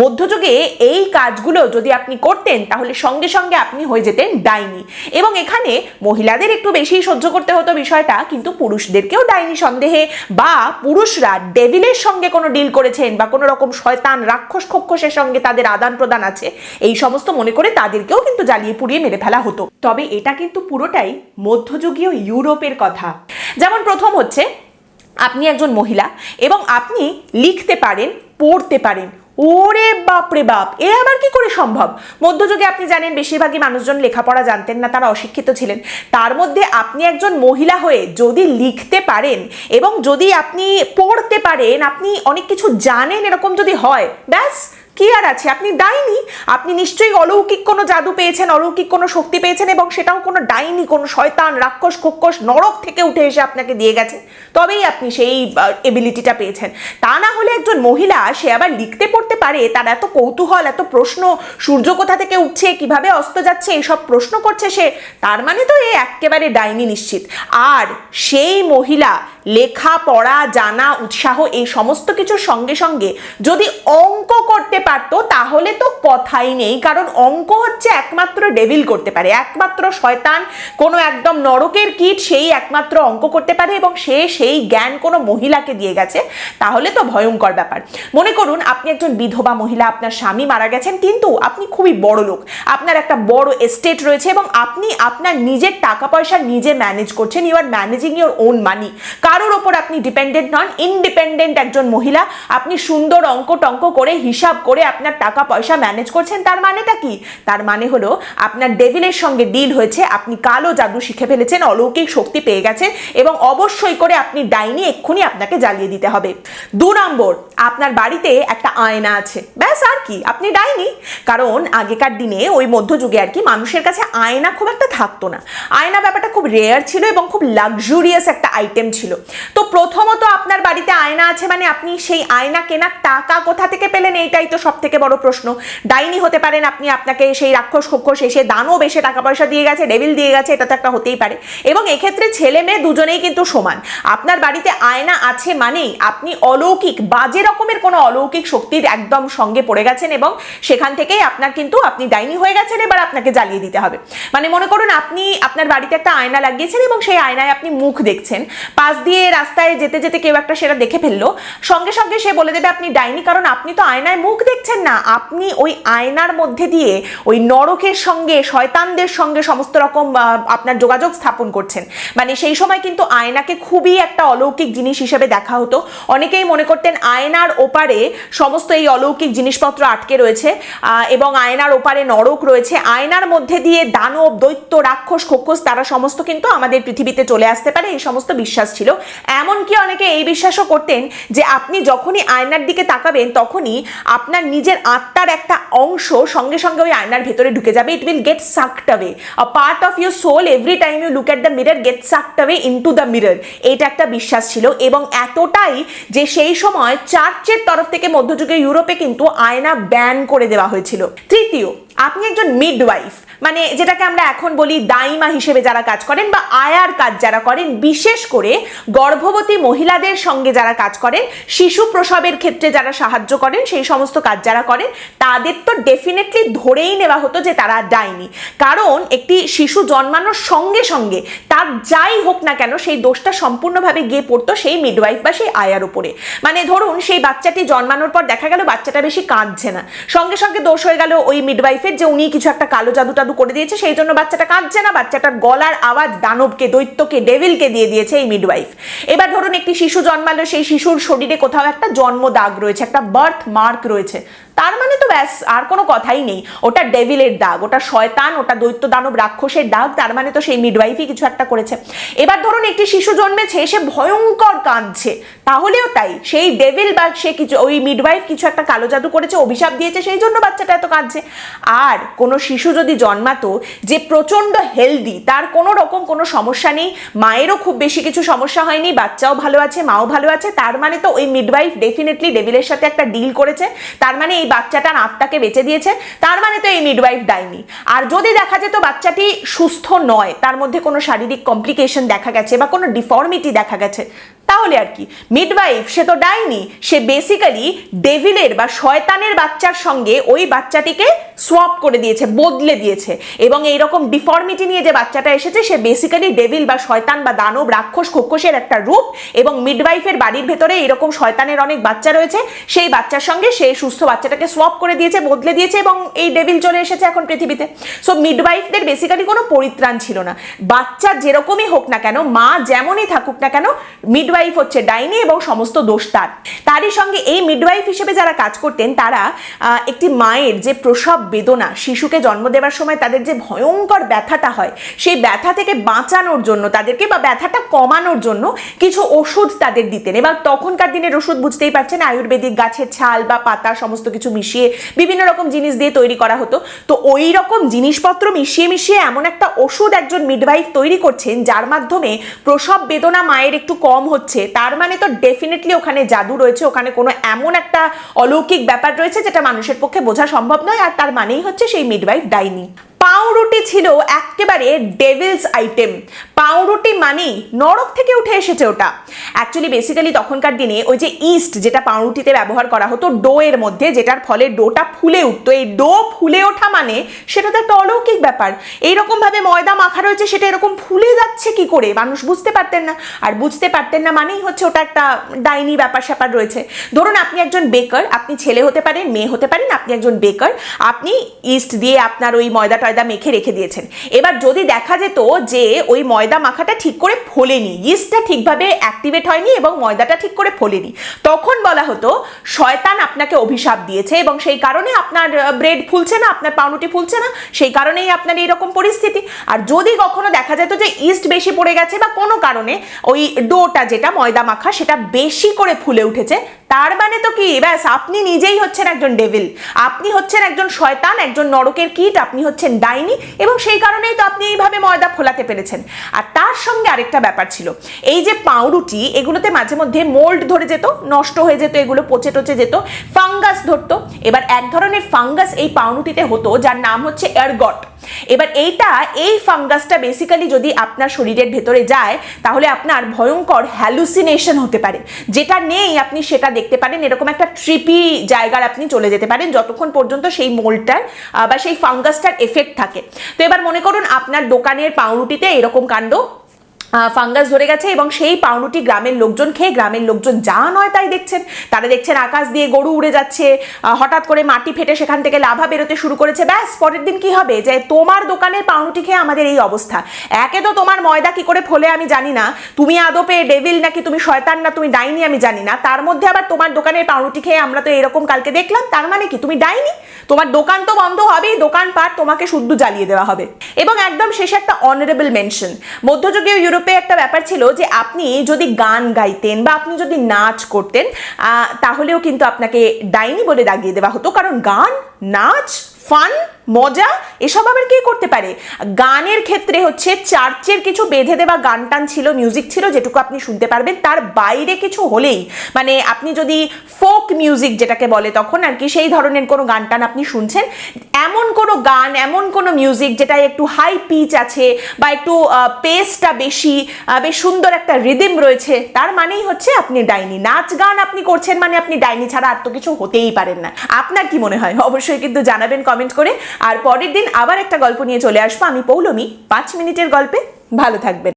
মধ্যযুগে এই কাজগুলো যদি আপনি করতেন, তাহলে সঙ্গে সঙ্গে আপনি হয়ে যেতেন ডাইনি। এবং এখানে মহিলাদের একটু বেশি সহ্য করতে হতো বিষয়টা, কিন্তু পুরুষদেরকেও ডাইনি সন্দেহে বা পুরুষরা ডেভিলের সঙ্গে কোনো ডিল করেছেন বা কোনো রকম শয়তান রাক্ষস খক্ষসের সঙ্গে তাদের আদান প্রদান আছে, এই সমস্ত মনে করে তাদেরকেও কিন্তু জ্বালিয়ে পুড়িয়ে মেরে ফেলা হতো। তবে এটা কিন্তু পুরোটাই মধ্যযুগীয় ইউরোপের কথা। যেমন প্রথম হচ্ছে, আপনি একজন মহিলা এবং আপনি লিখতে পারেন, পড়তে পারেন ওরে বাপ রে বাপ, এ আবার কি করে সম্ভব? মধ্যযুগে আপনি জানেন বেশিরভাগই মানুষজন লেখাপড়া জানতেন না, তারা অশিক্ষিত ছিলেন। তার মধ্যে আপনি একজন মহিলা হয়ে যদি লিখতে পারেন এবং যদি আপনি পড়তে পারেন, আপনি অনেক কিছু জানেন, এরকম যদি হয়, ব্যাস কি আর আছে? আপনি ডাইনি? আপনি নিশ্চয়ই অলৌকিক কোনো জাদু পেয়েছেন, অলৌকিক কোনো শক্তি পেয়েছেন এবং সেটাও কোনো ডাইনি, কোনো শয়তান, রাক্ষস খক্ষস নরক থেকে উঠে এসে আপনাকে দিয়ে গেছে। তবেই আপনি সেই এবিলিটিটা পেয়েছেন। তা না হলে একজন মহিলা, সে আবার লিখতে পড়তে পারে, তার এত কৌতূহল, এত প্রশ্ন, সূর্য কোথা থেকে উঠছে, কীভাবে অস্ত যাচ্ছে, এসব প্রশ্ন করছে সে, তার মানে তো এ একেবারে ডাইনি নিশ্চিত। আর সেই মহিলা লেখা, পড়া, জানা, উৎসাহ এই সমস্ত কিছুর সঙ্গে সঙ্গে যদি অঙ্ক করতে পারতো তাহলে তো কথাই নেই। কারণ অঙ্ক হচ্ছে একমাত্র ডেভিল করতে পারে। একমাত্র শয়তান কোনো একদম নরকের কীট সেই একমাত্র অঙ্ক করতে পারে এবং সে সেই জ্ঞান কোনো মহিলাকে দিয়ে গেছে। তাহলে তো ভয়ঙ্কর ব্যাপার। মনে করুন, আপনি একজন বিধবা মহিলা, আপনার স্বামী মারা গেছেন, কিন্তু আপনি খুবই বড় লোক। আপনার একটা বড় এস্টেট রয়েছে এবং আপনি আপনার নিজের টাকা পয়সা নিজে ম্যানেজ করছেন। You are managing your own money কারোর ওপর আপনি ডিপেন্ডেন্ট নন ইনডিপেন্ডেন্ট একজন মহিলা, আপনি সুন্দর অঙ্ক টঙ্ক করে, হিসাব করে আপনার টাকা পয়সা ম্যানেজ করছেন, তার মানেটা কি? তার মানে হলো আপনার ডেভিলের সঙ্গে ডিল হয়েছে, আপনি কালো জাদু শিখে ফেলেছেন, অলৌকিক শক্তি পেয়ে গেছেন এবং অবশ্যই করে আপনি ডাইনি এক্ষুনি আপনাকে জ্বালিয়ে দিতে হবে। দু নম্বর, আপনার বাড়িতে একটা আয়না আছে। ব্যাস, আর কি? আপনি ডাইনি। কারণ আগেকার দিনে ওই মধ্যযুগে আর কি মানুষের কাছে আয়না খুব একটা থাকতো না। আয়না ব্যাপারটা খুব রেয়ার ছিল এবং খুব লাক্সুরিয়াস একটা আইটেম ছিল। তো প্রথমত আপনার বাড়িতে আয়না আছে মানে আপনি সেই আয়না কেনার টাকা কোথা থেকে পেলেন? এইটাই তো সব থেকে বড় প্রশ্ন। ডাইনি হতে পারেন আপনি, আপনাকে সেই রাক্ষস খক্ষস এসে দানও এসে টাকা পয়সা দিয়ে গেছে ডেভিল দিয়ে গেছে, এটা তো একটা হতেই পারে। এবং এক্ষেত্রে ছেলে মেয়ে দুজনেই কিন্তু সমান। আপনার বাড়িতে আয়না আছে মানেই আপনি অলৌকিক, বাজে রকমের কোনো অলৌকিক শক্তির একদম সঙ্গে পড়ে গেছেন এবং সেখান থেকেই আপনার কিন্তু আপনি ডাইনি হয়ে গেছেন, এবার আপনাকে জ্বালিয়ে দিতে হবে। মানে মনে করুন আপনি আপনার বাড়িতে একটা আয়না লাগিয়েছেন এবং সেই আয়নায় আপনি মুখ দেখছেন। পাশ দিয়ে রাস্তায় যেতে যেতে কেউ একটা সেটা দেখে ফেলল। সঙ্গে সঙ্গে সে বলে দেবে, আপনি ডাইনি, কারণ আপনি তো আয়নায় মুখ দেখছেন না। আপনি ওই আয়নার মধ্যে দিয়ে ওই নরকের সঙ্গে, শয়তানদের সঙ্গে সমস্ত রকম আপনার যোগাযোগ স্থাপন করছেন। মানে সেই সময় কিন্তু আয়নাকে খুবই একটা অলৌকিক জিনিস হিসেবে দেখা হতো। অনেকেই মনে করতেন আয়নার ওপারে সমস্ত এই অলৌকিক জিনিসপত্র আটকে রয়েছে এবং আয়নার ওপারে নরক রয়েছে। আয়নার মধ্যে দিয়ে দানব, দৈত্য, রাক্ষস, খক্ষস, তারা সমস্ত কিন্তু আমাদের পৃথিবীতে চলে আসতে পারে, এই সমস্ত বিশ্বাস ছিল। এমনকি অনেকে এই বিশ্বাসও করতেন যে আপনি যখনই আয়নার দিকে তাকাবেন তখনই আপনার নিজের আত্মার একটা অংশ সঙ্গে সঙ্গে ওই আয়নার ভেতরে ঢুকে যাবে। It will get sucked away a part of your soul every time you look at the mirror get sucked away into the mirror এটা একটা বিশ্বাস ছিল এবং এতটাই যে সেই সময় চার্চের তরফ থেকে মধ্যযুগে ইউরোপে কিন্তু আয়না ব্যান করে দেওয়া হয়েছিল। তৃতীয় আপনি একজন মিডওয়াইফ মানে যেটাকে আমরা এখন বলি দাইমা হিসেবে যারা কাজ করেন বা আয়ার কাজ যারা করেন, বিশেষ করে গর্ভবতী মহিলাদের সঙ্গে যারা কাজ করেন, শিশু প্রসবের ক্ষেত্রে যারা সাহায্য করেন, সেই সমস্ত কাজ যারা করেন, তাদের তো ডেফিনেটলি ধরেই নেওয়া হতো যে তারা ডাইনি কারণ একটি শিশু জন্মানোর সঙ্গে সঙ্গে তার যাই হোক না কেন সেই দোষটা সম্পূর্ণভাবে গিয়ে পড়তো সেই মিডওয়াইফ বা সেই আয়ার উপরে। মানে ধরুন সেই বাচ্চাটি জন্মানোর পর দেখা গেল বাচ্চাটা বেশি কাঁদছে না। সঙ্গে সঙ্গে দোষ হয়ে গেল ওই মিডওয়াইফের যে উনি কিছু একটা কালো জাদু টাদু করে দিয়েছে, সেই জন্য বাচ্চাটা কাঁদছে না, বাচ্চাটার গলার আওয়াজ দানবকে, দৈত্যকে, ডেভিলকে দিয়ে দিয়েছে এই মিডওয়াইফ এবার ধরুন একটি শিশু জন্মালো, সেই শিশুর শরীরে কোথাও একটা জন্ম দাগ রয়েছে, একটা বার্থ মার্ক রয়েছে। তার মানে তো ব্যাস, আর কোনো কথাই নেই। ওটা ডেভিলের দাগ, ওটা শয়তান, ওটা দৈত্য দানব রাক্ষসের দাগ, তার মানে তো সেই মিডওয়াইফই কিছু একটা করেছে। এবার ধরুন একটি শিশু জন্মেছে, সে ভয়ঙ্কর কাঁদছে। তাহলেও তাই, সেই ডেভিল বা সে কিছু, ওই মিডওয়াইফ কিছু একটা কালো জাদু করেছে, অভিশাপ দিয়েছে, সেই জন্য বাচ্চাটা এত কাঁদছে। আর কোনো শিশু যদি জন্মাতো যে প্রচণ্ড হেলদি তার কোনো রকম কোনো সমস্যা নেই। মায়েরও খুব বেশি কিছু সমস্যা হয়নি, বাচ্চাও ভালো আছে, মাও ভালো আছে। তার মানে তো ওই মিডওয়াইফ ডেফিনেটলি ডেভিলের সাথে একটা ডিল করেছে। তার মানে এই বাচ্চাটার আত্মাকে বেঁচে দিয়েছে। তার মানে তো এই মিডওয়াইফ ডাইনি আর যদি দেখা যেত বাচ্চাটি সুস্থ নয়, তার মধ্যে কোনো শারীরিক কমপ্লিকেশন দেখা গেছে বা কোনো ডিফর্মিটি দেখা গেছে তাহলে আর কি। মিডওয়াইফ সে তো ডাইনি, সে বেসিক্যালি ডেভিলের বা শয়তানের বাচ্চার সঙ্গে ওই বাচ্চাটিকে সোয়াপ করে দিয়েছে, বদলে দিয়েছে। এবং এইরকম ডিফর্মিটি নিয়ে যে বাচ্চাটা এসেছে, সে বেসিক্যালি ডেভিল বা শয়তান বা দানব, রাক্ষস, খোক্ষসের একটা রূপ এবং মিডওয়াইফের বাড়ির ভেতরে এরকম শয়তানের অনেক বাচ্চা রয়েছে, সেই বাচ্চার সঙ্গে সে সুস্থ বাচ্চাটাকে সোয়াপ করে দিয়েছে, বদলে দিয়েছে এবং এই ডেভিল চলে এসেছে এখন পৃথিবীতে। সো মিডওয়াইফদের বেসিক্যালি কোনো পরিত্রাণ ছিল না। বাচ্চা যেরকমই হোক না কেন, মা যেমনই থাকুক না কেন মিডওয়াইফ হচ্ছে ডাইনি এবং সমস্ত দোষ তার। তারই সঙ্গে এই মিডওয়াইফ হিসেবে যারা কাজ করতেন, তারা একটি মায়ের যে প্রসব বেদনা, শিশুকে জন্ম দেওয়ার সময় তাদের যে ভয়ঙ্কর ব্যথাটা হয়, সেই ব্যথা থেকে বাঁচানোর জন্য তাদেরকে বা ব্যথাটা কমানোর জন্য কিছু ওষুধ তাদের দিতেন। এবার তখনকার দিনের ওষুধ বুঝতেই পারছেন, আয়ুর্বেদিক গাছের ছাল বা পাতা সমস্ত কিছু মিশিয়ে বিভিন্ন রকম জিনিস দিয়ে তৈরি করা হতো। তো ওই রকম জিনিসপত্র মিশিয়ে মিশিয়ে এমন একটা ওষুধ একজন মিডওয়াইফ তৈরি করছেন, যার মাধ্যমে প্রসব বেদনা মায়ের একটু কম হচ্ছে। তার মানে তো ডেফিনেটলি ওখানে জাদু রয়েছে, ওখানে কোনো এমন একটা অলৌকিক ব্যাপার রয়েছে যেটা মানুষের পক্ষে বোঝা সম্ভব নয়, আর তার মানেই হচ্ছে সেই মিডওয়াইফ ডাইনি। পাউরুটি ছিল একেবারে ডেভিলস আইটেম। পাউরুটি মানেই নরক থেকে উঠে এসেছে ওটা। অ্যাকচুয়ালি বেসিক্যালি তখনকার দিনে ওই যে ইস্ট যেটা পাউরুটিতে ব্যবহার করা হতো ডো এর মধ্যে, যেটার ফলে ডোটা ফুলে উঠতো। এই ডো ফুলে ওঠা মানে সেটা তো একটা অলৌকিক ব্যাপার। এইরকম ভাবে ময়দা মাখা রয়েছে, সেটা এরকম ফুলে যাচ্ছে কি করে? মানুষ বুঝতে পারতেন না। আর বুঝতে পারতেন না মানেই হচ্ছে ওটা একটা ডাইনি ব্যাপার স্যাপার রয়েছে। ধরুন, আপনি একজন বেকার আপনি ছেলে হতে পারেন, মেয়ে হতে পারেন, আপনি একজন বেকার আপনি ইস্ট দিয়ে আপনার ওই ময়দা মেখে রেখে দিয়েছেন। এবার যদি দেখা যেত যে ওই ময়দা মাখাটা ঠিক করে ফোলেনি ইস্টটা ঠিকভাবে অ্যাক্টিভেট হয়নি এবং ময়দাটা ঠিক করে ফোলেনি, তখন বলা হতো, শয়তান আপনাকে অভিশাপ দিয়েছে এবং সেই কারণে আপনার ব্রেড ফুলছে না, আপনার পাউরুটি ফুলছে না, সেই কারণেই আপনার এইরকম পরিস্থিতি। আর যদি কখনো দেখা যেত যে ইস্ট বেশি পড়ে গেছে বা কোনো কারণে ওই ডোটা যেটা ময়দা মাখা সেটা বেশি করে ফুলে উঠেছে, তার মানে তো কি? ব্যাস, আপনি নিজেই হচ্ছেন একজন ডেভিল আপনি হচ্ছেন একজন শয়তান, একজন নরকের কীট, আপনি হচ্ছেন ডাইনি এবং সেই কারণেই তো আপনি এইভাবে ময়দা ফোলাতে পেরেছেন। আর তার সঙ্গে আরেকটা ব্যাপার ছিল, এই যে পাউরুটি, এগুলোতে মাঝে মধ্যে মোল্ড ধরে যেত, নষ্ট হয়ে যেত, এগুলো পচে টচে যেত, ফাঙ্গাস ধরতো। এবার এক ধরনের ফাঙ্গাস এই পাউরুটিতে হতো, যার নাম হচ্ছে এয়ারগট এবার এইটা, এই ফাঙ্গাসটা বেসিক্যালি যদি আপনার শরীরের ভেতরে যায়, তাহলে আপনার ভয়ঙ্কর হ্যালুসিনেশন হতে পারে। যেটা নেই আপনি সেটা দেখতে পারেন। এরকম একটা ট্রিপি জায়গার আপনি চলে যেতে পারেন, যতক্ষণ পর্যন্ত সেই মোলটার বা সেই ফাঙ্গাসটার এফেক্ট থাকে। তো এবার মনে করুন আপনার দোকানের পাউরুটিতে এরকম কাণ্ড ফাঙ্গাস ধরে গেছে এবং সেই পাউরুটি গ্রামের লোকজন খেয়ে গ্রামের লোকজন যা নয় তাই দেখছেন। তারা দেখছেন আকাশ দিয়ে গরু উড়ে যাচ্ছে হঠাৎ করে মাটি ফেটে সেখান থেকে লাভা বেরোতে শুরু করেছে। ব্যাস, পরের দিন কি হবে? যে তোমার দোকানের পাউরুটি খেয়ে আমাদের এই অবস্থা। একে তো তোমার ময়দা কি করে ফলে আমি জানি না। তুমি আদপে ডেভিল নাকি তুমি শয়তান না, তুমি ডাইনি আমি জানি না। তার মধ্যে আবার তোমার দোকানের পাউরুটি খেয়ে আমরা তো এরকম কালকে দেখলাম। তার মানে কি? তুমি ডাইনি? তোমার দোকান তো বন্ধ হবেই, দোকানপাট তোমাকে শুদ্ধ জ্বালিয়ে দেওয়া হবে। এবং একদম শেষে একটা অনারেবল মেনশন মধ্যযুগীয় ইউরোপে একটা ব্যাপার ছিল যে আপনি যদি গান গাইতেন বা আপনি যদি নাচ করতেন তাহলেও কিন্তু আপনাকে ডাইনি বলে দাগিয়ে দেওয়া হতো। কারণ গান, নাচ, ফান, মজা, এসব আবার কে করতে পারে? গানের ক্ষেত্রে হচ্ছে চার্চের কিছু বেঁধে দেওয়া গান টান ছিল, মিউজিক ছিল, যেটুকু আপনি শুনতে পারবেন। তার বাইরে কিছু হলেই মানে আপনি যদি ফোক মিউজিক যেটাকে বলে তখন আর কি, সেই ধরনের কোনো গান টান আপনি শুনছেন। এমন কোনো গান, এমন কোনো মিউজিক যেটা একটু হাই পিচ আছে বা একটু পেসটা বেশি বেশ সুন্দর একটা রিদিম রয়েছে, তার মানেই হচ্ছে আপনি ডাইনি। নাচ গান আপনি করছেন মানে আপনি ডাইনি ছাড়া আর তো কিছু হতেই পারেন না। আপনার কি মনে হয়? অবশ্যই কিন্তু জানাবেন কমেন্ট করে। আর পরের দিন আবার একটা গল্প নিয়ে চলে আসব। আমি পৌলমি, পাঁচ মিনিটের গল্পে। ভালো থাকবেন।